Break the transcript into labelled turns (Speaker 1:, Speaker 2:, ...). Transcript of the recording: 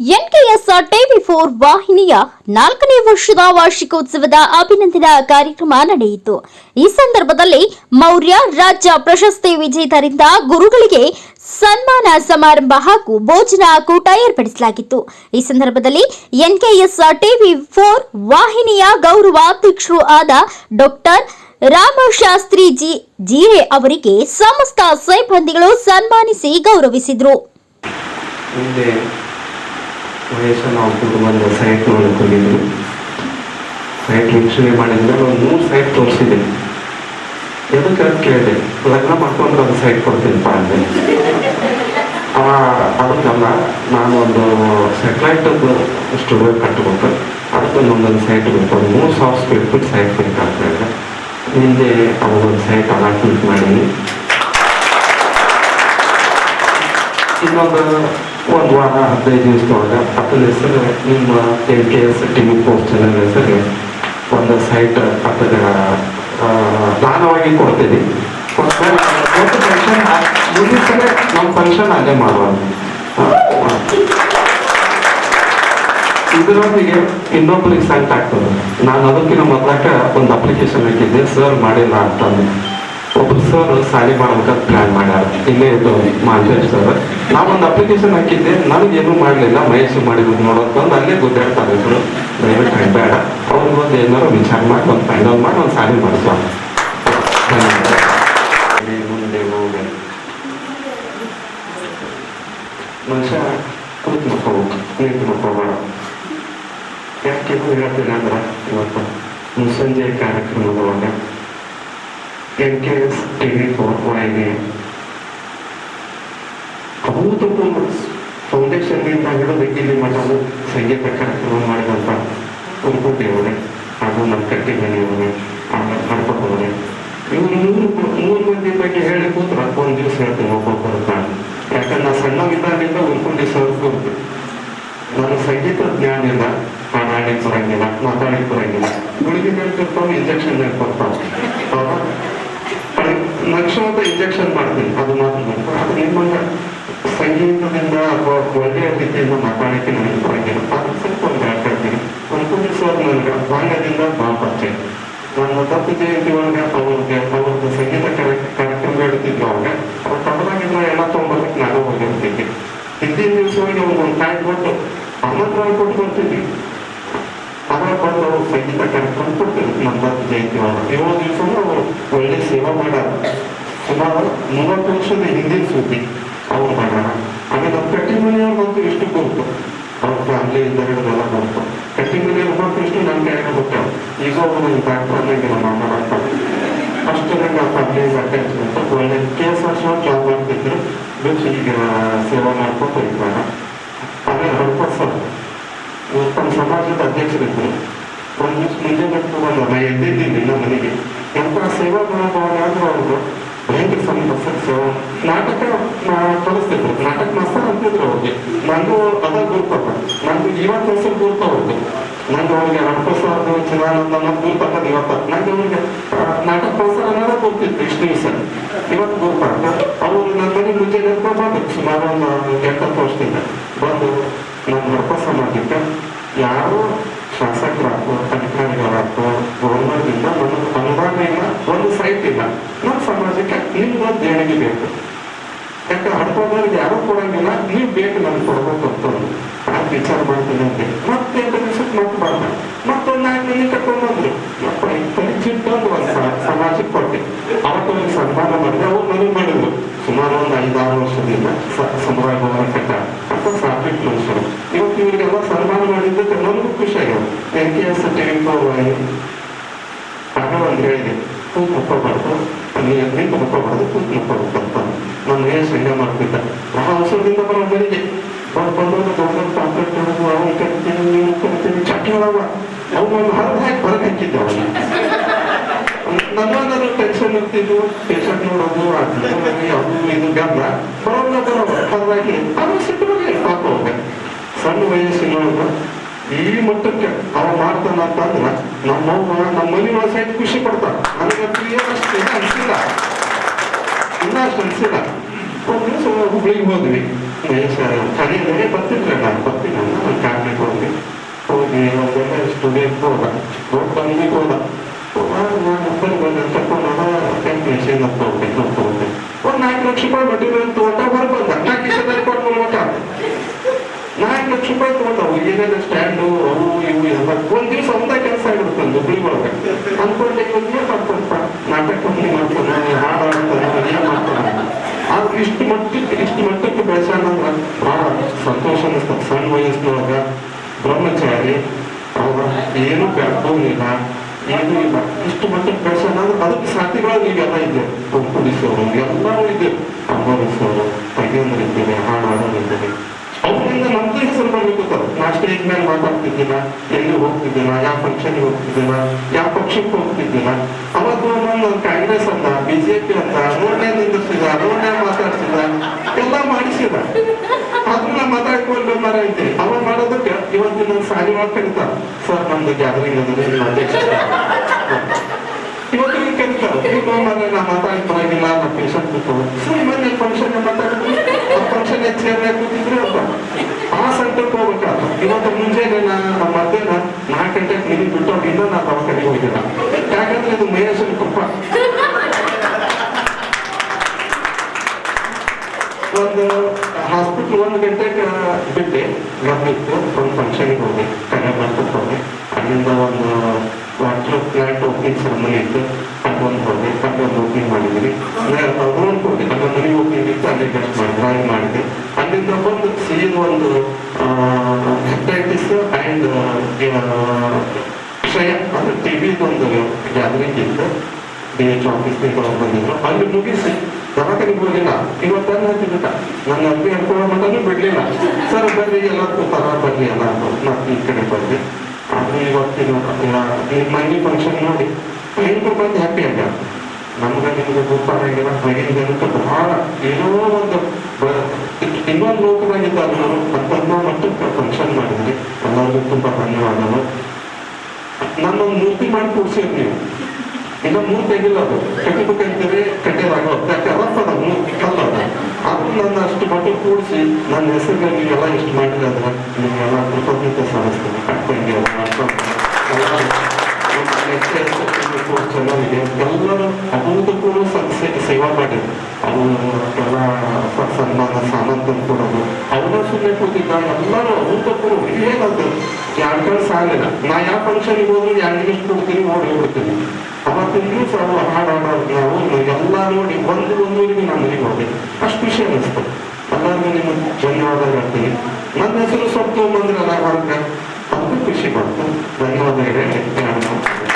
Speaker 1: NKS TV four ವಾಹಿನಿಯ ನಾಲ್ಕನೇ ವರ್ಷದ ವಾರ್ಷಿಕೋತ್ಸವದ ಅಭಿನಂದನಾ ಕಾರ್ಯಕ್ರಮ ನಡೆಯಿತು. ಈ ಸಂದರ್ಭದಲ್ಲಿ ಮೌರ್ಯ, ರಾಜ್ಯ ಪ್ರಶಸ್ತಿ ವಿಜೇತರಿಂದ ಗುರುಗಳಿಗೆ ಸನ್ಮಾನ ಸಮಾರಂಭ ಹಾಗೂ ಭೋಜನ ಕೂಟ ಏರ್ಪಡಿಸಲಾಗಿತ್ತು. ಈ ಸಂದರ್ಭದಲ್ಲಿ ಎನ್ಕೆಎಸ್ ಟಿವಿ ಫೋರ್ ವಾಹಿನಿಯ ಗೌರವ ಅಧ್ಯಕ್ಷರು ಆದ ಡಾಕ್ಟರ್ ರಾಮಶಾಸ್ತ್ರಿ ಜಿ, ಜೀರೆ ಅವರಿಗೆ ಸಮಸ್ತ ಸಿಬ್ಬಂದಿಗಳು ಸನ್ಮಾನಿಸಿ ಗೌರವಿಸಿದರು.
Speaker 2: ನಾವು ನಾವು ಕುಟುಂಬದ ಸೈಟ್ ನೋಡ್ಕೊಂಡಿದ್ರು ಸೈಟ್ ವೀಕ್ಷಣೆ ಮಾಡಿದ್ರೆ ಒಂದು ಮೂರು ಸೈಟ್ ತೋರಿಸಿದ್ದೀನಿ ಎದಕ್ಕೆ ಅಂತ ಕೇಳಿದೆ. ಲಗ್ನ ಮಾಡ್ಕೊಂಡು ಒಂದು ಸೈಟ್ ಕೊಡ್ತೀನಿ ಅಂದೆ. ಅದಕ್ಕಲ್ಲ ನಾನು ಒಂದು ಸೆಟ್ಲೈಟ್ ಸ್ಟುಡಿಯೋ ಕಟ್ಟಬೇಕು ಅದಕ್ಕೆ ಒಂದೊಂದು ಸೈಟ್ ಬೇಕು. ಒಂದು ಮೂರು ಸಾವಿರ ಸ್ಕ್ವೇರ್ ಫೀಟ್ ಸೈಟ್ ಬೇಕಾಗ್ತಾ ಇದೆ ಹಿಂದೆ ಅವಾಗೊಂದು ಸೈಟ್ ಅಲಾಟ್ಮೆಂಟ್ ಮಾಡೀನಿ ಇನ್ನೊಂದು ಒಂದು ವಾರ ಹದಿನೈದು ದಿವಸದೊಳಗೆ ಅದರ ಹೆಸರು ನಿಮ್ಮ L K S T V post channel ಹೆಸರಿಗೆ ಒಂದು ಸೈಟ್ ಅದರ ದಾನವಾಗಿ ಕೊಡ್ತೀನಿ ಸಲ ನಮ್ಮ ಫಂಕ್ಷನ್ ಅಲ್ಲೇ ಮಾಡುವ ಇದರೊಂದಿಗೆ ಇನ್ನೊಬ್ಬರಿಗೆ ಸಂಕಟ ಆಗ್ತದೆ ನಾನು ಅದಕ್ಕಿಂತ ಮೊದಲಕ್ಕೆ ಒಂದು ಅಪ್ಲಿಕೇಶನ್ ಹಾಕಿದ್ದೆ ಸರ್ ಮಾಡಿಲ್ಲ ಅಂತಂದು ಒಬ್ರು ಸರ್ ಸಾಲಿ ಮಾಡ್ಬೇಕಂತ ಪ್ಲಾನ್ ಮಾಡ್ಯಾರ. ಇಲ್ಲೇ ಇದ್ದು ಮಾಂಜೇಶ್ ಸರ್. ನಾವೊಂದು ಅಪ್ಲಿಕೇಶನ್ ಹಾಕಿದ್ದೆ. ನನಗೇನು ಮಾಡಲಿಲ್ಲ. ಮಹೇಶ್ ಮಾಡಿದ್ರು ನೋಡೋದು ಅಲ್ಲೇ ಗುದ್ದಾಡ್ತಾರೆ ಇದ್ರು ದಯವಿಟ್ಟು ಬೇಡ ಅವ್ರಿಗೆ ಒಂದು ಏನಾರು ವಿಚಾರ ಮಾಡಿ, ಒಂದು ಫೈನಲ್ ಮಾಡಿ, ಒಂದು ಸಾಲಿ ಮಾಡಿಸುವ ಮನುಷ್ಯ ಕೂತ್ ಮಾಡ್ಕೋಬೇಕು ನಿಂತು ಮಾಡ್ಕೋಬೇಡ ಯಾಕೆ ಹೇಳ್ತೀನಿ ಅಂದ್ರೆ ಇವತ್ತು? ಮುಸ್ಸಂಜೆ ಕಾರ್ಯಕ್ರಮದೊಳಗೆ. ಎನ್ ಟಿ ವಿ ಫೋರ್ ವಾಹಿನಿ ಅಭೂತಪೂರ್ವ ಫೌಂಡೇಶನ್ನಿಂದ ಹಿಡಿದು ಇಲ್ಲಿ ಮಠವು ಸಂಗೀತ ಕಾರ್ಯಕ್ರಮ ಮಾಡಿದಂಥ ಉರುಪುಟ್ಟಿಯವರೇ ಹಾಗೂ ನಮ್ಮ ಕಟ್ಟಿ ಮನೆಯವರೇ ನಡ್ಕೊಂಡವರೇ ಇವರು ಮೂರು ಮೂರು ಮಂದಿ ಬಗ್ಗೆ ಹೇಳಿ ಕೂತ್ರ ಒಂದು ದಿವಸ ಹೇಳ್ತೀನಿ ಒಬ್ಬೊಬ್ಬರು ನಾನು ಯಾಕಂದ್ರೆ ನಾ ಸಣ್ಣವಿದ್ದಾಗಿಂದ ಉಳ್ಕೊಂಡು ದಿವಸ ಕೂರ್ತು ನಾನು ಸಂಗೀತ ಜ್ಞಾನ ಇಲ್ಲ ಹಾಡಾಡಿಕ್ ಬರಂಗಿಲ್ಲ ಮಾತಾಡಿಕ್ ಬರಂಗಿಲ್ಲ ಗುಳಿಗೆ ಹೇಳ್ತಿರ್ತಾವ ಇಂಜೆಕ್ಷನ್ ಕೊಡ್ತಾವ ನಕ್ಷದ ಇಂಜೆಕ್ಷನ್ ಮಾಡ್ತೀನಿ, ಅದು ಮಾತ್ರ ನಿಮ್ಮನ್ನ ಸಂಗೀತದಿಂದ ಅಥವಾ ಒಳ್ಳೆಯ ರೀತಿಯಿಂದ ಮಾತಾಡಕ್ಕೆ ನನಗೆ ಬರಂಗಿಲ್ಲ ಅದು ಸ್ವಲ್ಪ ಒಂದು ಹೇಳ್ತೀನಿ. ನನಗೆ ಬಾಲ್ಯದಿಂದ ಭಾಳ ಪರಿಚಯ. ನನ್ನ ದತ್ತು ಜಯಂತಿ ಒಳಗೆ ಅವ್ರಿಗೆ ಅವ್ರದ್ದು ಸಂಗೀತ ಕಾರ್ಯ, ಕಾರ್ಯಕ್ರಮ ಹೇಳ್ತಿದ್ರು ಅವಾಗ ಅವ್ರು ತಮ್ಮದಾಗಿದ್ರೆ ಎಲ್ಲ ತೊಗೊಂಡ್ಬರ್ಬೇಕು ನಾನು ಹೋಗಿರ್ತಿದ್ದೆ ಹಿಂದಿನ ದಿವಸವಾಗಿ ಹೋಗಿ ಟೈಮ್ ಕಾಯಿ ಕೊಟ್ಟು ಆಮಂತ್ರಣ ಕೊಟ್ಟು ಬರ್ತಿದ್ವಿ. ಬಂದು ಅವರು ನಂಬರ್ ನಮ್ಮ ಜಯಂತಿ ಒಳಗೆ ಏಳು ದಿವಸ ಒಳ್ಳೆ ಸೇವಾ ಮಾಡ ಸುಮಾರು ಮೂವತ್ತು ವರ್ಷದ ಹಿಂದಿನ ಸುದ್ದಿ ಅವ್ರು ಮಾಡೋಣ ಹಾಗೆ ನಮ್ಮ ಕಟ್ಟಿ ಮನೆಯವ್ರಿಗಂತೂ ಎಷ್ಟು ಗೊತ್ತು ಅವ್ರ ಫ್ಯಾಮಿಲಿ ಇಂದ ಹಿಡಿದೆಲ್ಲ ಗೊತ್ತು ಕಟ್ಟಿ ಮನೆಯವ್ರು ಗೊತ್ತು ಎಷ್ಟು ನನ್ನ ಕೈಯಾಗ ಗೊತ್ತಾವ ಈಗ ಅವರು ಡಾಕ್ಟರ್ ಅನ್ನಂಗಿಲ್ಲ ಮಾತಾಡ್ತಾರೆ ಅಷ್ಟು ನಂಗೆ ಫ್ಯಾಮಿಲಿ ಅಟ್ಯಾಚ್ಮೆಂಟ್ ಒಳ್ಳೆ ಕೆ ಎಸ್ ಆರ್ ಜಾಬ್ ಮಾಡ್ತಿದ್ರು ಬಿಟ್ಟು ಈಗ ಸೇವಾ ಮಾಡ್ಕೊಂಡು ಹೋಗ್ತಾರೆ ಆಮೇಲೆ ಹಣಕಾಸು ತಮ್ಮ ಸಮಾಜದ ಅಧ್ಯಕ್ಷರಿದ್ರು ಒಂದು ಬಿಟ್ಟು ಬಂದ ನಾ ಎದ್ದಿದ್ದೀನಿ ನಮ್ಮ ಮನೆಗೆ ಸೇವಾ ಮನೋಭಾವನೆ ಅಂದ್ರೆ ಅವರು ಭಯಂಕರ ಸಂಬಂಧ ನಾಟಕ ಕಲಿಸ್ತಿದ್ರು ನಾಟಕ ಮಾಸ್ತರ್ ಅಂತಿದ್ರು ಅವ್ರಿಗೆ. ನಂದು ಅದ ಗುರುತಪ್ಪ. ನಂದು ಇವತ್ತು ಹೆಸರು ಗುರುತ ಅವ್ರಿಗೆ. ನಂಗೆ ಅವ್ರಿಗೆ ಹಡ್ಪಸಾರ್ದು ಚಿದಾನಂದ ಅನ್ನೋದು ಗುರುತಕ್ಕದು ಇವತ್ತ ನಂಗೆ ಅವ್ರಿಗೆ ನಾಟಕ ಮಾಸ್ತರ್ ಅನ್ನೋದೇ ಗೊತ್ತಿತ್ತು ಇಷ್ಟು ದಿವಸ. ಇವತ್ತು ಗುರುತ ಅವರು ನನ್ನ ಮನೆ ಮುಂಚೆ ಎದ್ಕೊಂಡು ಬಂದ್ರು ಸುಮಾರು ಒಂದು ಎಂಟತ್ತು ವರ್ಷದಿಂದ ಬಂದು ನಮ್ಮ ಹಡಪ ಸಮಾಜಕ್ಕೆ ಯಾರು ಶಾಸಕರಾಗ್ತೋ ದೇಣಿಗೆ ಬೇಕು ಯಾಕೆ ಹಡ್ಕೋದವ್ರಿಗೆ ಯಾರು ಕೊಡಂಗಿಲ್ಲ ನೀವು ಬೇಕು ನನ್ಗೆ ಕೊಡ್ಬೇಕು ಅಂತ ನಾನು ವಿಚಾರ ಮಾಡ್ತೀನಿ ಅಂತ ಮತ್ತೆ ಎಂಟು ದಿವಸಕ್ಕೆ ಮತ್ತೆ ಬಂದ ಮತ್ತೊಂದು ನಾಲ್ಕು ಮಂದಿ ಕರ್ಕೊಂಡ್ಬಂದ್ರು ಮತ್ತೆ ಪರಿಚಿತ ಒಂದು ಸಮಾಜಕ್ಕೆ ಕೊಟ್ಟೆ ಅವತ್ತೊಂದು ಸನ್ಮಾನ ಮಾಡಿದ್ರೆ ಅವ್ರು ನನಗೆ ಮಾಡಿದ್ರು ಸುಮಾರು ಒಂದು ಐದಾರು ವರ್ಷದಿಂದ ಸಮುದಾಯ ಭವನ ಕಟ್ಟ ಅಂತ ಮನುಷ್ಯರು ಇವತ್ತು ಇವರಿಗೆಲ್ಲ ಸನ್ಮಾನ ಮಾಡಿದ್ದಕ್ಕೆ ನನಗೂ ಖುಷಿ ಆಗ್ಯದ ಎನ್ ಕೆ ಎಸ್ ಟಿ ಆಗ ಒಂದು ಹೇಳಿದೆ ಕೂತ್ ಮುಕ್ಕೋಬಾರ್ದು ನೀವು ನಿಂತು ಕೂತ್ ಮುಕ್ಕೋಬೇಕು ಅಂತ ನನ್ನ ಮಹೇಶ್ ಹಂಗೆ ಮಾಡ್ತಿದ್ದ ಬಹಳ ಅವಸರದಿಂದ ಬರೋ ಬೆಳಿಗ್ಗೆ ಬಂದು ಬಂದವರು ದೊಡ್ಡ ಅವನು ತೊಳೆದು ಅವ್ನು ಕರಿತೀನಿ ನೀವು ಕರಿತೀನಿ ಚಟ್ಟಿ ಒಳಗ ಅವನೊಂದು ಹೊರಗೆ ಹಾಕಿ ಹೊರಗೆ ಹಾಕಿದ್ದೆ ಅವನ್ನ ನನ್ನೊಂದು ಟೆನ್ಷನ್ ಇರ್ತಿದ್ದು ಟೆನ್ಷನ್ ನೋಡೋದು, ಅದು ಇದು ಗಂಧ ಬರೋಲ್ಲ ಬರೋ ಹೊರಗಾಗಿ ಅದು ಸಿಟ್ಟು ಬಗ್ಗೆ ಪಾಪ ಸಣ್ಣ ವಯಸ್ಸಿನೊಳಗ ಈ ಮಟ್ಟಕ್ಕೆ ಅವ ಮಾಡ್ತಾನ ಅಂತಂದ್ರೆ ನಮ್ಮವ್ವ ನಮ್ಮ ಮನೆ ಒಳಗೆ ಖುಷಿ ಪಡ್ತಾರ. ನನಗೆ ಏನಷ್ಟು ಇನ್ನಷ್ಟು ಕಳಿಸಿಲ್ಲ. ಒಂದು ದಿವಸ ಹುಬ್ಳಿಗೆ ಹೋದ್ವಿ. ಕರೆ ಬೇರೆ ಬರ್ತಿದ್ರೆ ನಾನು ಬರ್ತೀನಿ ನನ್ನ ಹೋಗಿ ಹೋಗಿ ಒಂದೆಲ್ಲ ಸ್ಟುಡಿಯೋಗೆ ಹೋದ ದೊಡ್ಡ ಹೋದ ನಾನು ಅಪ್ಪನಿಗೆ ಬಂದ ತಕೊಂಡು ಟೆಂಟ್ ಮೆಷಿನ್ ಅಂತ ಹೋಗ್ಬೇಕು ಒಂದು ನಾಲ್ಕು ಲಕ್ಷ ರೂಪಾಯಿ ಬಡ್ಡಿ ಮೇಲೆ ತೋಟ ಹೊರ ಬಂದ ನಾಲ್ಕು ಲಕ್ಷದಲ್ಲಿ ಕೊಟ್ಟು ನೋಟ ನಾಲ್ಕು ಲಕ್ಷ ರೂಪಾಯಿ ತೋಟ ಏನೇನು ಸ್ಟ್ಯಾಂಡು ಅವು ಇವು ಎಲ್ಲ. ಒಂದು ದಿವಸ ಅಂತ ಕೆಲಸ ಆಗಿರುತ್ತೆ ಹುಬ್ಳಿ ಒಳಗೆ. ಬ್ರಹ್ಮಚಾರಿ ಹೌದಾ ಏನು ಬೆಳಕೋನಿಲ್ಲ ಏನೂ ಇಲ್ಲ. ಇಷ್ಟು ಮಟ್ಟಕ್ಕೆ ಬೆಳೆಸೋಣ ಅಂದ್ರೆ ಅದಕ್ಕೆ ಸಾಧ್ಯಗಳು ಈಗೆಲ್ಲ ಇದೆ. ಕುಡಿಸೋರು ಎಲ್ಲರೂ ಇದೆ. ಅನುಭವಿಸೋರು ಪೈಗಂದ್ರ ಇದ್ದೇನೆ ಇದ್ದೇವೆ. ಅವರಿಂದ ನಮ್ದು ಹೆಸರು ಬರಬೇಕು ಸರ್ ನಾ ಸ್ಟೇಜ್ ಮೇಲೆ ಮಾತಾಡ್ತಿದ್ದೀನ, ಎಲ್ಲಿ ಹೋಗ್ತಿದ್ದೀನ, ಯಾವ ಫಂಕ್ಷನ್ಗೆ ಹೋಗ್ತಿದ್ದೀನ, ಯಾವ ಪಕ್ಷಕ್ಕೆ ಹೋಗ್ತಿದ್ದೀನ. ಅವತ್ತು ನಾನು ಕಾಂಗ್ರೆಸ್ ಅಂತ ಬಿಜೆಪಿ ಅಂತ ರೋಡ್ನೇ ನಿಂದಿರ್ಸಿದ ರೋಡ್ನೇ ಮಾತಾಡ್ಸಿದ ಎಲ್ಲ ಮಾಡಿಸಿದ. ಅದನ್ನ ಮಾತಾಡ್ಕೊಂಡು ಮರ ಐತಿ ಇವತ್ತು ಸಾಲಿ ಮಾಡಿ ಕರೀತಾರ ಸರ್, ನಮ್ದು ಗ್ಯಾದರಿಂಗ್ ಅಂದ್ರೆ ನಿಮ್ಮ ಇವತ್ತು ನೀವು ನಾ ಮಾತಾಡಕ್ ಬರಂಗಿಲ್ಲ ನಾ ಪೇಷಂಟ್ ಮೊನ್ನೆ ಫಂಕ್ಷನ್ ಮಾತಾಡಿದ್ರು ಫಂಕ್ಷನ್ ಚೇರ್ನಾಗ ಆ ಸೆಂಟರ್ಗೆ ಹೋಗ್ಬೇಕಾದ ಇವತ್ತು ಮುಂಜಾನೆ ನಾ ಮಧ್ಯಾಹ್ನ ನಾಲ್ಕು ಗಂಟೆಗೆ ನಿಮಗೆ ಬಿಟ್ಟು ಇನ್ನೂ ನಾ ಹೋಗಿಲ್ಲ ಯಾಕಂದ್ರೆ ಇದು ಮಹೇಶನ ಕೃಪ ಹಾಸ್ಪಿಟ್ಲ್ ಒಂದು ಗಂಟೆಗೆ ಬಿಟ್ಟೆ. ಬರ್ಬೇಕು ಒಂದು ಫಂಕ್ಷನ್ಗೆ ಹೋಗಿ ಬರ್ಬೇಕು ಹೋಗಿ ಅಲ್ಲಿಂದ ಒಂದು ವಾಟರ್ ಪ್ಲಾಂಟ್ ಓಪನಿಂಗ್ ಸೆರೆಮನಿ ಇತ್ತು. ಅದೊಂದು ಹೋಗಿ ಅದೊಂದು ಓಪನಿಂಗ್ ಮಾಡಿದ್ವಿ ರೂಮ್ ಹೋಗಿ ಅದೊಂದು ಮನೆ ಓಪನಿಂಗ್ ಇತ್ತು. ಅಲ್ಲಿ ಗೆಸ್ಟ್ ಮಾಡಿ ಡ್ರಾಯಿಂಗ್ ಮಾಡಿದೆ. ಅಲ್ಲಿಂದ ಬಂದು ಸೀನ್ ಒಂದು ಹೆಪಟೈಟಿಸ್ ಆ್ಯಂಡ್ ಕ್ಷಯ ಅಂದ್ರೆ ಟಿ ಒಂದು ಗ್ಯಾದರಿಂಗ್ ಇತ್ತು. ಡಿ ಎಚ್ ಆಫೀಸ್ ಬಂದಿದ್ರು ಅಲ್ಲಿ ಮುಗಿಸಿ ದವಾಖಾನೆಗೆ ಹೋಗಿಲ್ಲ ಇವತ್ತನ್ನು ಹತ್ತಿಬಿಟ್ಟ ನನ್ನ ಅರ್ಬಿ ಹೇಳ್ಕೊಳ್ಳೋ ಮಟ್ಟಿಗೆ ಬಿಡ್ಲಿಲ್ಲ. ಸರ್ ಬರ್ರಿ ಎಲ್ಲ ಪರ ಬರ್ರಿ ಎಲ್ಲ ಮತ್ತೆ ಈ ಕಡೆ ಬರ್ರಿ ಆದ್ರೆ ಇವತ್ತಿನ ಮೈನಿ ಫಂಕ್ಷನ್ ನೋಡಿ ಎಲ್ರು ಬಂದು ಹ್ಯಾಪಿ ಅಂತ. ನಮ್ಗೆ ನಿಮ್ಗೆ ಗೊತ್ತಾಗಿಲ್ಲ ಹೊರಗಿನ ಜನಕ್ಕೆ ಬಹಳ ಏನೋ ಒಂದು ಇನ್ನೊಂದು ಲೋಕದಾಗಿದ್ದ ಅವರು ಮತ್ತೊಂದು ಮಟ್ಟಕ್ಕೆ ಫಂಕ್ಷನ್ ಮಾಡಿದ್ರಿ, ಎಲ್ಲರಿಗೂ ತುಂಬಾ ಧನ್ಯವಾದಗಳು. ನನ್ನೊಂದು ಮೂರ್ತಿ ಮಾಡಿ ಕೂರ್ಸಿರಿ ನೀವು ಇನ್ನು ಮೂರ್ತಿ ತೆಗಿಲ್ಲ ಅದು. ಕಟ್ಟಿಬೇಕಂತೀರಿ ಕಟ್ಟಿದಾಗ ಯಾಕೆ ಅದ ಮೂರ್ತಿ ಕಲ್ಲದ ಅದು. ನನ್ನ ಅಷ್ಟು ಮಟ್ಟಿಗೆ ಕೂಡಿಸಿ ನನ್ನ ಹೆಸರಿಗೆ ನೀವೆಲ್ಲ ಇಷ್ಟು ಮಾಡಿದ್ರೆ ಅಂದ್ರೆ ನಿಮಗೆಲ್ಲ ಕೃತಜ್ಞತೆ ಸಾಧಿಸ್ತೀನಿ ಕಟ್ಕೊಂಡಿ ಚೆನ್ನಾಗಿದೆ. ಎಲ್ಲರೂ ಅಭೂತಪೂರ್ವ ಸೇವಾ ಮಾಡಿದ್ರು ಅವರು ಎಲ್ಲ ಸ- ಸನ್ಮಾನ ಸಾಲಂತ ಕೊಡೋದು ಅವನ ಸುಮ್ಮನೆ ಕೂತಿದ್ದ, ಎಲ್ಲರೂ ಅಭೂತಪೂರ್ವ ಏನದು ಎರಡು ಸಾಲಿಲ್ಲ. ನಾ ಯಾವ ಫಂಕ್ಷನ್ಗೆ ಹೋದ್ರು ಎರಡು ನಿಮಿಷ ಕೊಡ್ತೀನಿ, ಓಡಿ ಹೋಗ್ಬಿಡ್ತೀನಿ. ನೀವು ಅವರು ಹಾಡಾಡೋದು ನಾವು ಎಲ್ಲ ನೋಡಿ ಒಂದು ಒಂದೂರಿಗೆ ನಾನು ಮನೆಗೆ ಹೋದೆ ಅಷ್ಟು ಖುಷಿ ಅನ್ನಿಸ್ತು. ಎಲ್ಲರಿಗೂ ನಿಮಗೆ ಧನ್ಯವಾದ ಹೇಳ್ತೀನಿ. ನನ್ನ ಹೆಸರು ಸ್ವಲ್ಪ ತೊಗೊಂಬಂದ್ರಲ್ಲ ಹೊರಗೆ ಅದಕ್ಕೂ ಖುಷಿ ಪಡ್ತು ಧನ್ಯವಾದ ಹೇಳಿ